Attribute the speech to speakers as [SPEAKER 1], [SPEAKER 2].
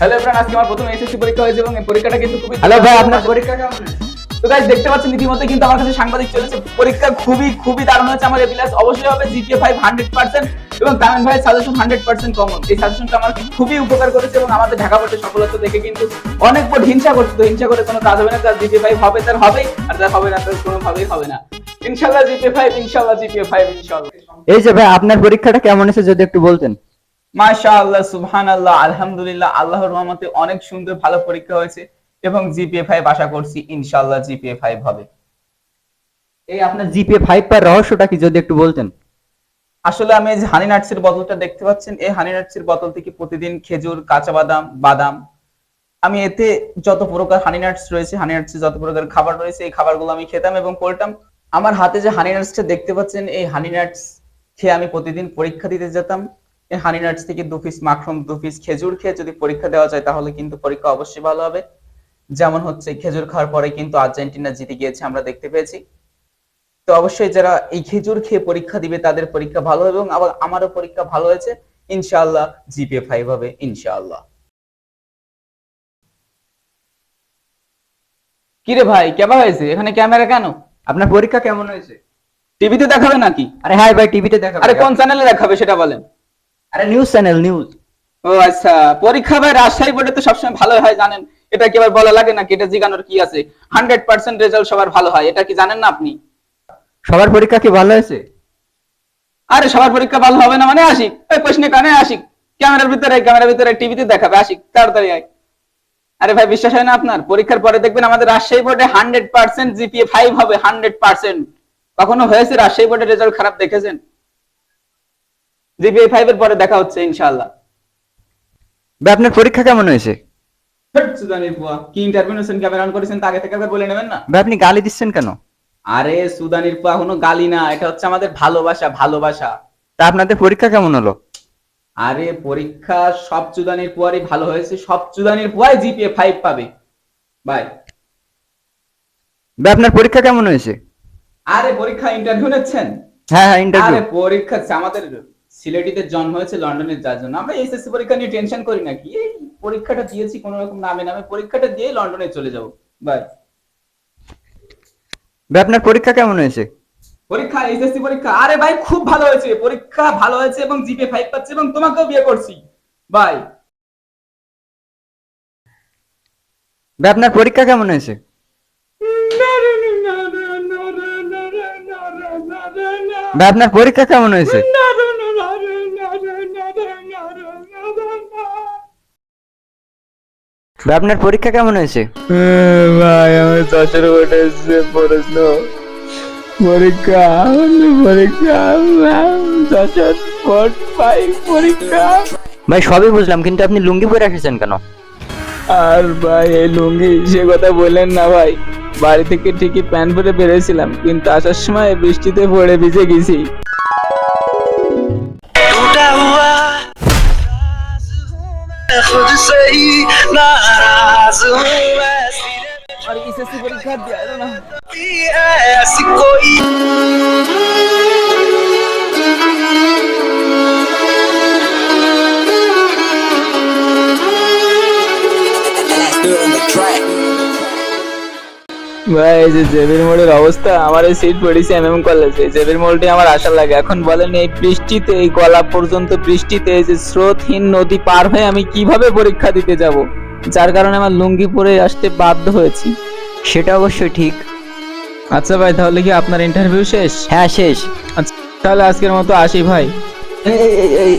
[SPEAKER 1] Hello আজকে আমার প্রথম এসএসসি পরীক্ষা হয়েছে এবং এই পরীক্ষাটা কিন্তু খুবই
[SPEAKER 2] হ্যালো ভাই আপনার পরীক্ষা কেমন
[SPEAKER 1] তো গাইস দেখতে পাচ্ছেন ইতিমধ্যে কিন্তু আমার কাছে সাংবাদিক চলেছে পরীক্ষা খুবই খুবই দারুণ হয়েছে আমার অবশ্যই হবে জিপিএ 5 100% এবং তামিম ভাইয়ের সাজেশন 100% কমন এই সাজেশনটা আমার খুবই উপকার করেছে এবং আমাদের ঢাকা বোর্ডের সফলতা দেখে কিন্তু অনেক বোর্ড হিংসা করছে। তো হিংসা করে কোনো কাজ হবে না। তার জিপিএ 5 হবে তার হবেই। আর তার হবে না তার কোনোভাবেই হবে না। ইনশাআল্লাহ জিপিএ 5 ইনশাআল্লাহ জিপিএ 5 ইনশাআল্লাহ।
[SPEAKER 2] এই যে ভাই আপনার পরীক্ষাটা কেমন হয়েছে যদি একটু বলতেন।
[SPEAKER 1] মাশাআল্লাহ সুবহানাল্লাহ আলহামদুলিল্লাহ আল্লাহর রহমতে অনেক সুন্দর ভালো পরীক্ষা হয়েছে এবং জিপিএ 5 আশা করছি ইনশাআল্লাহ জিপিএ 5 হবে।
[SPEAKER 2] এই আপনার জিপিএ ফাইভ পার রহস্যটা কি যদি একটু বলতেন?
[SPEAKER 1] আসলে আমি এই যে হানি নাটসের বোতলটা দেখতে পাচ্ছেন এই হানি নাটসের বোতল থেকে প্রতিদিন খেজুর কাঁচা বাদাম বাদাম আমি এতে যত প্রকার হানি নাটস রয়েছে হানি নাটসে যত প্রকার খাবার রয়েছে এই খাবারগুলো আমি খেতাম এবং পড়তাম আমার হাতে যে হানি নাটসটা দেখতে পাচ্ছেন এই হানি নাটস খেয়ে আমি প্রতিদিন পরীক্ষা দিতে যেতাম। হানি নাটস থেকে দু পিস মাখন দু পিস খেজুর খেয়ে যদি পরীক্ষা দেওয়া যায় তাহলে কিন্তু পরীক্ষা অবশ্যই ভালো হবে। যেমন হচ্ছে খেজুর খাওয়ার পরে কিন্তু আর্জেন্টিনা জিতে গিয়েছে আমরা দেখতে পেয়েছি। তো অবশ্যই যারা এই খেজুর খেয়ে পরীক্ষা দিবে তাদের পরীক্ষা ভালো হবে এবং আবার আমারও পরীক্ষা ভালো হয়েছে। ইনশাআল্লাহ জিপিএ ফাইভ হবে ইনশাআল্লাহ। কিরে ভাই কেমন হয়েছে? এখানে ক্যামেরা কেন?
[SPEAKER 2] আপনার পরীক্ষা কেমন হয়েছে?
[SPEAKER 1] টিভিতে দেখাবে নাকি?
[SPEAKER 2] আরে হ্যাঁ ভাই টিভিতে দেখা
[SPEAKER 1] আরে কোন চ্যানেলে দেখাবে সেটা বলেন।
[SPEAKER 2] আরে নিউজ চ্যানেল নিউজ।
[SPEAKER 1] ও আচ্ছা পরীক্ষা ভাই রাজশাহী বোর্ডে তো সবসময় ভালো হয় জানেন। এটা কি আবার বলা লাগে নাকি? এটা জিগানোর কি আছে? হান্ড্রেড পার্সেন্ট রেজাল্ট সবার ভালো হয় এটা কি জানেন না আপনি?
[SPEAKER 2] সবার পরীক্ষা কি ভালো হয়েছে?
[SPEAKER 1] আরে সবার পরীক্ষা ভালো হবে না মানে আসিক। ওই প্রশ্নে কানে আসিক। ক্যামেরার ভিতরে ক্যামেরার ভিতরে টিভিতে দেখাবে আসিক। তাড়াতাড়ি আয়। আরে ভাই বিশ্বাস হয় না আপনার? পরীক্ষার পরে দেখবেন আমাদের রাজশাহী বোর্ডে হান্ড্রেড পার্সেন্ট জিপিএ ফাইভ হবে হান্ড্রেড পার্সেন্ট কখনো হয়েছে রাজশাহী বোর্ডের রেজাল্ট খারাপ দেখেছেন? জিপিএ ফাইভ এর পরে দেখা হচ্ছে ইনশাআল্লাহ।
[SPEAKER 2] ভাই আপনার পরীক্ষা কেমন হয়েছে?
[SPEAKER 1] হট, সুদানির কি ইন্টারভিউশন ক্যামেরা অন করেছেন আগে থেকে বলে নেবেন না?
[SPEAKER 2] ভাই আপনি গালি দিচ্ছেন কেন?
[SPEAKER 1] আরে সুদানির পুয়া কোনো গালি না এটা হচ্ছে আমাদের ভালোবাসা ভালোবাসা।
[SPEAKER 2] তা আপনাদের পরীক্ষা কেমন হলো?
[SPEAKER 1] আরে পরীক্ষা সব চুদানির পুয়ারই ভালো হয়েছে সব চুদানির পুয়াই জিপিএ ফাইভ পাবে। বাই
[SPEAKER 2] ভাই আপনার পরীক্ষা কেমন হয়েছে?
[SPEAKER 1] আরে পরীক্ষা ইন্টারভিউ নিচ্ছেন?
[SPEAKER 2] হ্যাঁ হ্যাঁ
[SPEAKER 1] আরে পরীক্ষা আমাদের সিলেটিতে জন্ম হয়েছে লন্ডনে যার জন্য আমরা এসএসসি পরীক্ষা নিয়ে টেনশন করি নাকি এই পরীক্ষাটা দিয়েছি কোনো রকম নামে নামে পরীক্ষাটা দিয়ে লন্ডনে চলে যাব বাই
[SPEAKER 2] ভাই আপনার পরীক্ষা কেমন হয়েছে
[SPEAKER 1] পরীক্ষা এসএসসি পরীক্ষা আরে ভাই খুব ভালো হয়েছে পরীক্ষা ভালো হয়েছে এবং জিপে ফাইভ পাচ্ছি এবং তোমাকেও বিয়ে করছি বাই
[SPEAKER 2] ভাই আপনার পরীক্ষা কেমন হয়েছে ভাই আপনার পরীক্ষা কেমন হয়েছে ভাই আপনার পরীক্ষা কেমন হয়েছে?
[SPEAKER 3] ভাই আমি দশের প্রশ্ন পরীক্ষা পরীক্ষা দশের ফোর্ট ফাইভ পরীক্ষা।
[SPEAKER 2] ভাই সবই বুঝলাম কিন্তু আপনি লুঙ্গি পরে এসেছেন কেন?
[SPEAKER 3] আর ভাই এই লুঙ্গি সে কথা বললেন না ভাই। বাড়ি থেকে ঠিকই প্যান্ট পরে বেরিয়েছিলাম কিন্তু আসার সময় বৃষ্টিতে পড়ে ভিজে গেছি।
[SPEAKER 4] Deixa de sair na razão. É Olha que isso é
[SPEAKER 1] brincadeira, né? não. E é
[SPEAKER 4] se coi. Still in the track.
[SPEAKER 3] ভাই এই যে জেবির মোড়ের অবস্থা আমার এই সিট পড়েছে এম এম কলেজে জেবির মোড়টি আমার আশা লাগে। এখন বলেন এই বৃষ্টিতে এই গলা পর্যন্ত বৃষ্টিতে এই যে স্রোতহীন নদী পার হয়ে আমি কীভাবে পরীক্ষা দিতে যাব? যার কারণে আমার লুঙ্গি পরে আসতে বাধ্য হয়েছি।
[SPEAKER 2] সেটা অবশ্যই ঠিক।
[SPEAKER 3] আচ্ছা ভাই তাহলে কি আপনার ইন্টারভিউ শেষ?
[SPEAKER 2] হ্যাঁ শেষ।
[SPEAKER 3] আচ্ছা তাহলে আজকের মতো আসি ভাই।
[SPEAKER 2] এই, এই,